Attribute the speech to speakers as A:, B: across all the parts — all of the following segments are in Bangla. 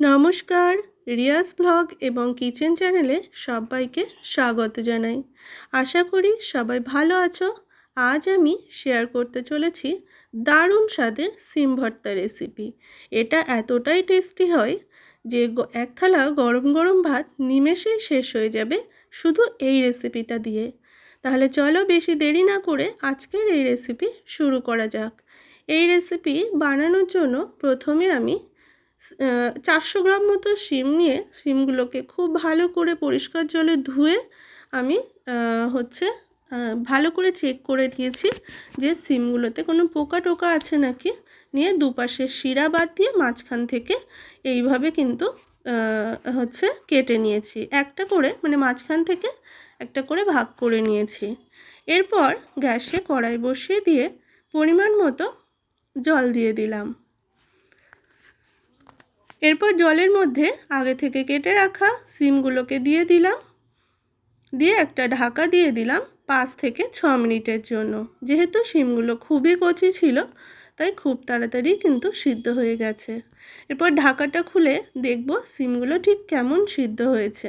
A: নমস্কার রিয়াস ব্লগ এবং কিচেন চ্যানেলে সবাইকে স্বাগত জানাই। আশা করি সবাই ভালো আছো। আজ আমি শেয়ার করতে চলেছি দারুণ স্বাদের সিম ভর্তা রেসিপি এটা এতটাই টেস্টি হয় যে এক থালা গরম গরম ভাত নিমেষেই শেষ হয়ে যাবে শুধু এই রেসিপিটা দিয়ে। তাহলে চলো বেশি দেরি না করে আজকের এই রেসিপি শুরু করা যাক। এই রেসিপি বানানোর জন্য প্রথমে আমি চারশো গ্রাম মতো শিম নিয়ে শিমগুলোকে খুব ভালো করে পরিষ্কার জলে ধুয়ে আমি হচ্ছে ভালো করে চেক করে নিয়েছি যে সিমগুলোতে কোনো পোকা টোকা আছে নাকি। নিয়ে দুপাশে শিরা বাদ দিয়ে মাঝখান থেকে এইভাবে কিন্তু হচ্ছে কেটে নিয়েছি। একটা করে মানে মাঝখান থেকে একটা করে ভাগ করে নিয়েছি। এরপর গ্যাসে কড়াই বসিয়ে দিয়ে পরিমাণ মতো জল দিয়ে দিলাম। এরপর জলের মধ্যে আগে থেকে কেটে রাখা সিমগুলোকে দিয়ে দিলাম। দিয়ে একটা ঢাকা দিয়ে দিলাম পাঁচ থেকে ছ মিনিটের জন্য। যেহেতু সিমগুলো খুবই কচি ছিল, তাই খুব তাড়াতাড়ি কিন্তু সিদ্ধ হয়ে গেছে। এরপর ঢাকাটা খুলে দেখব সিমগুলো ঠিক কেমন সিদ্ধ হয়েছে।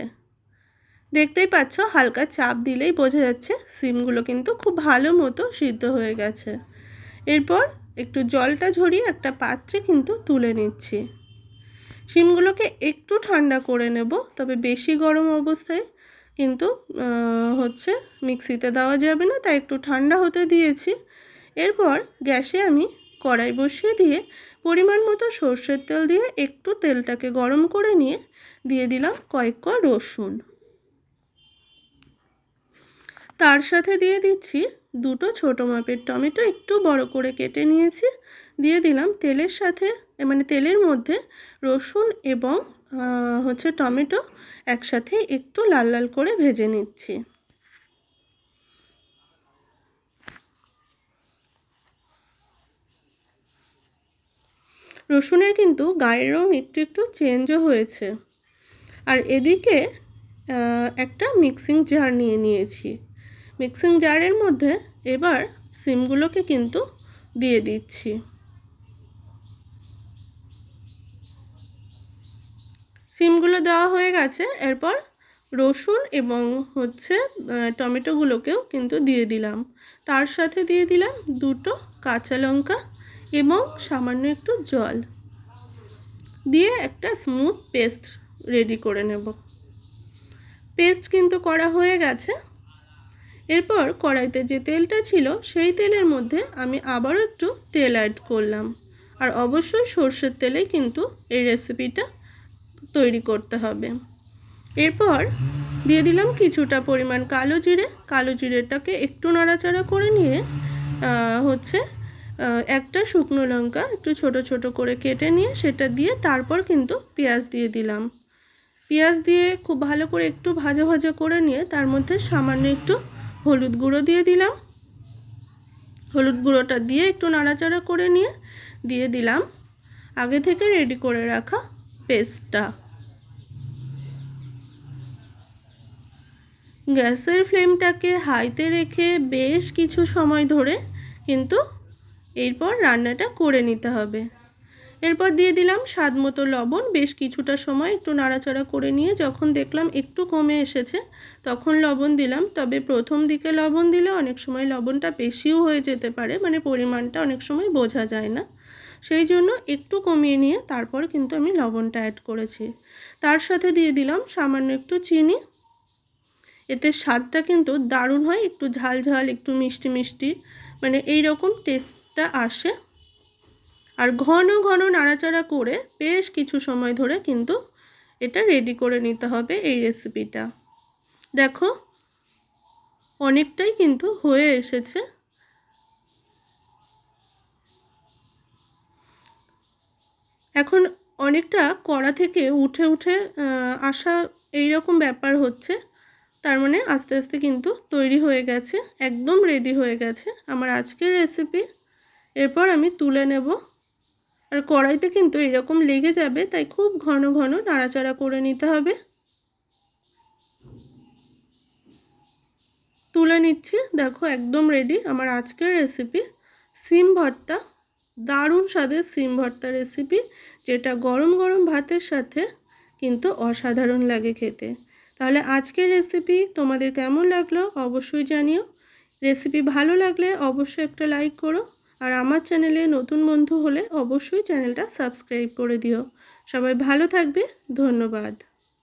A: দেখতেই পাচ্ছ হালকা চাপ দিলেই বোঝা যাচ্ছে সিমগুলো কিন্তু খুব ভালো মতো সিদ্ধ হয়ে গেছে। এরপর একটু জলটা ঝরিয়ে একটা পাত্রে কিন্তু তুলে নিচ্ছি। শিমগুলোকে একটু ঠান্ডা করে নেব, তবে বেশি গরম অবস্থায় কিন্তু হচ্ছে মিক্সিতে দেওয়া যাবে না, তাই একটু ঠান্ডা হতে দিয়েছি। এরপর গ্যাসে আমি কড়াই বসিয়ে দিয়ে পরিমাণ মতো সর্ষের তেল দিয়ে একটু তেলটাকে গরম করে নিয়ে দিয়ে দিলাম কয়েক রসুন। তার সাথে দিয়ে দিচ্ছি দুটো ছোটো মাপের টমেটো একটু বড় করে কেটে নিয়েছি। দিয়ে দিলাম তেলের সাথে মানে তেলের মধ্যে রসুন এবং হচ্ছে টমেটো একসাথে একটু লাল লাল করে ভেজে নিচ্ছি। রসুনের কিন্তু গায়ের রং একটু একটু চেঞ্জও হয়েছে। আর এদিকে একটা মিক্সিং জার নিয়ে নিয়েছি। মিক্সিং জারের মধ্যে এবার সিমগুলোকে কিন্তু দিয়ে দিচ্ছি। সিমগুলো দেওয়া হয়ে গেছে, এরপর রসুন এবং হচ্ছে টমেটোগুলোকেও কিন্তু দিয়ে দিলাম। তার সাথে দিয়ে দিলাম দুটো কাঁচা লঙ্কা এবং সামান্য একটু জল। দিয়ে একটা স্মুথ পেস্ট রেডি করে নেব। পেস্ট কিন্তু করা হয়ে গেছে। এরপর কড়াইতে যে তেলটা ছিল, সেই তেলের মধ্যে আমি আবারও একটু তেল অ্যাড করলাম। আর অবশ্যই সর্ষের তেলেই কিন্তু এই রেসিপিটা তৈরি করতে হবে। এরপর দিয়ে দিলাম কিছুটা পরিমাণ কালো জিরে। কালো জিরেটাকে একটু নাড়াচাড়া করে নিয়ে হচ্ছে একটা শুকনো লঙ্কা একটু ছোট ছোট করে কেটে নিয়ে সেটা দিয়ে তারপর কিন্তু পেঁয়াজ দিয়ে দিলাম। পেঁয়াজ দিয়ে খুব ভালো করে একটু ভাজা ভাজা করে নিয়ে তার মধ্যে সামান্য একটু হলুদ গুঁড়ো দিয়ে দিলাম। হলুদ গুঁড়োটা দিয়ে একটু নাড়াচাড়া করে নিয়ে দিয়ে দিলাম। আগে থেকে রেডি করে রাখা পেস্টটা গ্যাসের ফ্লেমটাকে হাইতে রেখে বেশ কিছু সময় ধরে কিন্তু এরপর রান্নাটা করে নিতে হবে। এরপর দিয়ে দিলাম স্বাদ মতো লবণ। বেশ কিছুটা সময় একটু নাড়াচাড়া করে নিয়ে যখন দেখলাম একটু কমে এসেছে, তখন লবণ দিলাম। তবে প্রথম দিকে লবণ দিলে অনেক সময় লবণটা বেশিও হয়ে যেতে পারে মানে পরিমাণটা অনেক সময় বোঝা যায় না। সেই জন্য একটু কমিয়ে নিয়ে তারপর কিন্তু আমি লবণটা অ্যাড করেছি। তার সাথে দিয়ে দিলাম সামান্য একটু চিনি। এতে স্বাদটা কিন্তু দারুণ হয়, একটু ঝাল ঝাল, একটু মিষ্টি মিষ্টি মানে এই রকম টেস্টটা আসে। আর ঘন ঘন নাড়াচাড়া করে বেশ কিছু সময় ধরে কিন্তু এটা রেডি করে নিতে হবে এই রেসিপিটা দেখো, অনেকটাই কিন্তু হয়ে এসেছে। এখন অনেকটা কড়া থেকে উঠে উঠে আসা এই রকম ব্যাপার হচ্ছে। তার মানে আস্তে আস্তে কিন্তু তৈরি হয়ে গেছে, একদম রেডি হয়ে গেছে আমার আজকের রেসিপি এরপর আমি তুলে নেব আর কড়াইতে কিন্তু এরকম লেগে যাবে, তাই খুব ঘন ঘন নাড়াচাড়া করে নিতে হবে। তুলে নিচ্ছি, দেখো একদম রেডি আমার আজকের রেসিপি সিম ভর্তা, দারুণ স্বাদের সিম ভর্তা রেসিপি যেটা গরম গরম ভাতের সাথে কিন্তু অসাধারণ লাগে খেতে। তাহলে আজকের রেসিপি তোমাদের কেমন লাগল অবশ্যই জানিও। রেসিপি ভালো লাগলে অবশ্যই একটা লাইক করো। আর আমার চ্যানেলে নতুন বন্ধু হলে অবশ্যই চ্যানেলটা সাবস্ক্রাইব করে দিও। সবাই ভালো থাকবে, ধন্যবাদ।